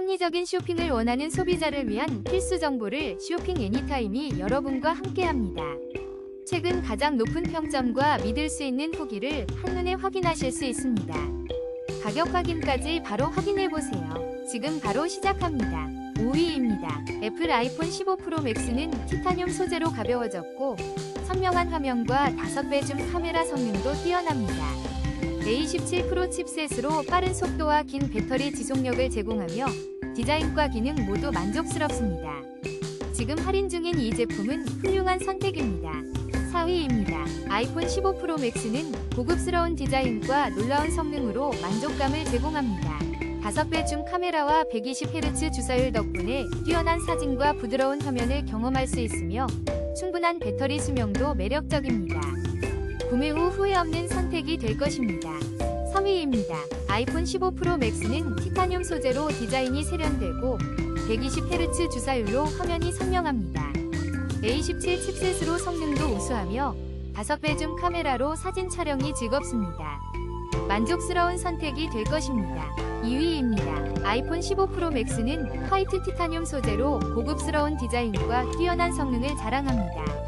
합리적인 쇼핑을 원하는 소비자를 위한 필수 정보를 쇼핑 애니타임이 여러분과 함께합니다. 최근 가장 높은 평점과 믿을 수 있는 후기를 한눈에 확인하실 수 있습니다. 가격 확인까지 바로 확인해보세요. 지금 바로 시작합니다. 5위입니다. 애플 아이폰 15 프로 맥스는 티타늄 소재로 가벼워졌고 선명한 화면과 5배 줌 카메라 성능도 뛰어납니다. A17 프로 칩셋으로 빠른 속도와 긴 배터리 지속력을 제공하며 디자인과 기능 모두 만족스럽습니다. 지금 할인 중인 이 제품은 훌륭한 선택입니다. 4위입니다. 아이폰 15 프로 맥스는 고급스러운 디자인과 놀라운 성능으로 만족감을 제공합니다. 5배 줌 카메라와 120Hz 주사율 덕분에 뛰어난 사진과 부드러운 화면을 경험할 수 있으며 충분한 배터리 수명도 매력적입니다. 구매 후 후회 없는 선택이 될 것입니다. 3위입니다. 아이폰 15 프로 맥스는 티타늄 소재로 디자인이 세련되고 120Hz 주사율로 화면이 선명합니다. A17 칩셋으로 성능도 우수하며 5배 줌 카메라로 사진 촬영이 즐겁습니다. 만족스러운 선택이 될 것입니다. 2위입니다. 아이폰 15 프로 맥스는 화이트 티타늄 소재로 고급스러운 디자인과 뛰어난 성능을 자랑합니다.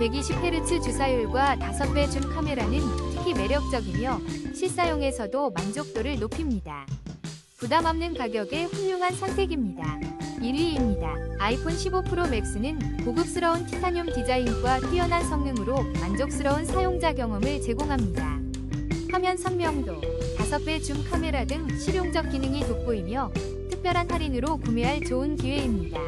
120Hz 주사율과 5배 줌 카메라는 특히 매력적이며 실사용에서도 만족도를 높입니다. 부담 없는 가격에 훌륭한 선택입니다. 1위입니다. 아이폰 15 프로 맥스는 고급스러운 티타늄 디자인과 뛰어난 성능으로 만족스러운 사용자 경험을 제공합니다. 화면 선명도, 5배 줌 카메라 등 실용적 기능이 돋보이며 특별한 할인으로 구매할 좋은 기회입니다.